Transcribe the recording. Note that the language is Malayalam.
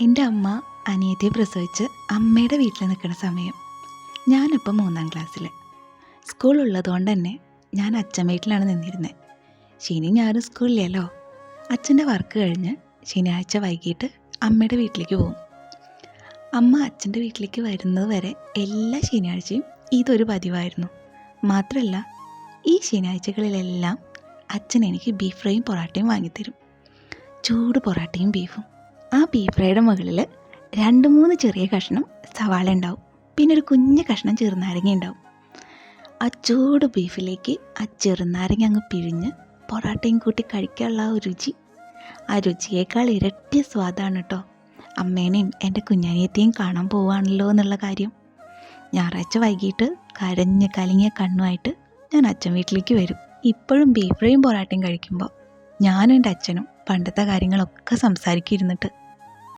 എന്റെ അമ്മ അനിയത്തിയെ പ്രസവിച്ച് അമ്മയുടെ വീട്ടിൽ നിൽക്കുന്ന സമയം. ഞാനിപ്പോൾ മൂന്നാം ക്ലാസ്സിൽ സ്കൂൾ ഉള്ളതുകൊണ്ട് തന്നെ ഞാൻ അച്ഛൻ വീട്ടിലാണ് നിന്നിരുന്നത് ശനി ഞാനും സ്കൂളിലല്ലോ അച്ഛന്റെ വർക്ക് കഴിഞ്ഞ് ശനിയാഴ്ച വൈകിട്ട് അമ്മയുടെ വീട്ടിലേക്ക് പോകും. അമ്മ അച്ഛന്റെ വീട്ടിലേക്ക് വരുന്നത് വരെ എല്ലാ ശനിയാഴ്ചയും ഇതൊരു പതിവായിരുന്നു. മാത്രമല്ല ഈ ശനിയാഴ്ചകളിലെല്ലാം അച്ഛൻ എനിക്ക് ബീഫ് ഫ്രൈയും പൊറാട്ടയും വാങ്ങിത്തരും. ചൂട് പൊറാട്ടയും ബീഫും. ആ ബീഫ് മുകളിൽ രണ്ട് മൂന്ന് ചെറിയ കഷ്ണം സവാള ഉണ്ടാവും. പിന്നെ ഒരു കുഞ്ഞ് കഷ്ണം ചെറുനാരങ്ങ ഉണ്ടാവും. ആ ചൂട് ബീഫിലേക്ക് ആ ചെറുനാരങ്ങ അങ്ങ് പിഴിഞ്ഞ് പൊറാട്ടയും കൂട്ടി കഴിക്കാനുള്ള ആ രുചി. ആ രുചിയേക്കാൾ ഇരട്ടി സ്വാദാണ് കേട്ടോ അമ്മേനെയും എന്റെ കുഞ്ഞാനിയത്തെയും കാണാൻ പോവാണല്ലോ എന്നുള്ള കാര്യം. ഞായറാഴ്ച വൈകിട്ട് കരഞ്ഞ് കലങ്ങിയ കണ്ണുമായിട്ട് ഞാൻ അച്ഛൻ വീട്ടിലേക്ക് വരും. ഇപ്പോഴും ബീഫ് ഫ്രൈയും പൊറാട്ടയും കഴിക്കുമ്പോൾ ഞാനും എന്റെ അച്ഛനും പണ്ടത്തെ കാര്യങ്ങളൊക്കെ സംസാരിക്കിരുന്നിട്ട്